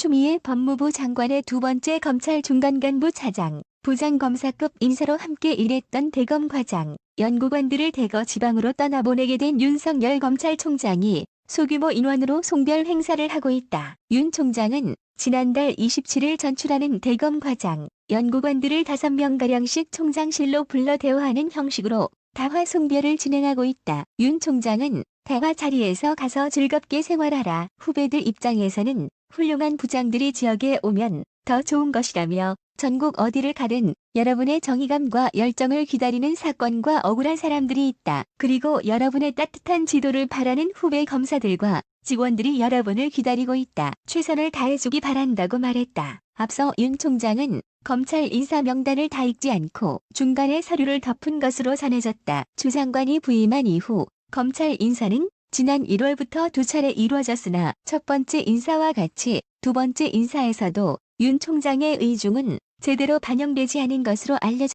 추미애 법무부 장관의 두 번째 검찰 중간간부 차장, 부장검사급 인사로 함께 일했던 대검 과장, 연구관들을 대거 지방으로 떠나보내게 된 윤석열 검찰총장이 소규모 인원으로 송별 행사를 하고 있다. 윤 총장은 지난달 27일 전출하는 대검 과장, 연구관들을 5명가량씩 총장실로 불러 대화하는 형식으로 다화 송별을 진행하고 있다. 윤 총장은 대화 자리에서 가서 즐겁게 생활하라. 후배들 입장에서는 훌륭한 부장들이 지역에 오면 더 좋은 것이라며 전국 어디를 가든 여러분의 정의감과 열정을 기다리는 사건과 억울한 사람들이 있다. 그리고 여러분의 따뜻한 지도를 바라는 후배 검사들과 직원들이 여러분을 기다리고 있다. 최선을 다해주기 바란다고 말했다. 앞서 윤 총장은 검찰 인사 명단을 다 읽지 않고 중간에 서류를 덮은 것으로 전해졌다. 주 장관이 부임한 이후 검찰 인사는 지난 1월부터 두 차례 이루어졌으나 첫 번째 인사와 같이 두 번째 인사에서도 윤 총장의 의중은 제대로 반영되지 않은 것으로 알려졌다.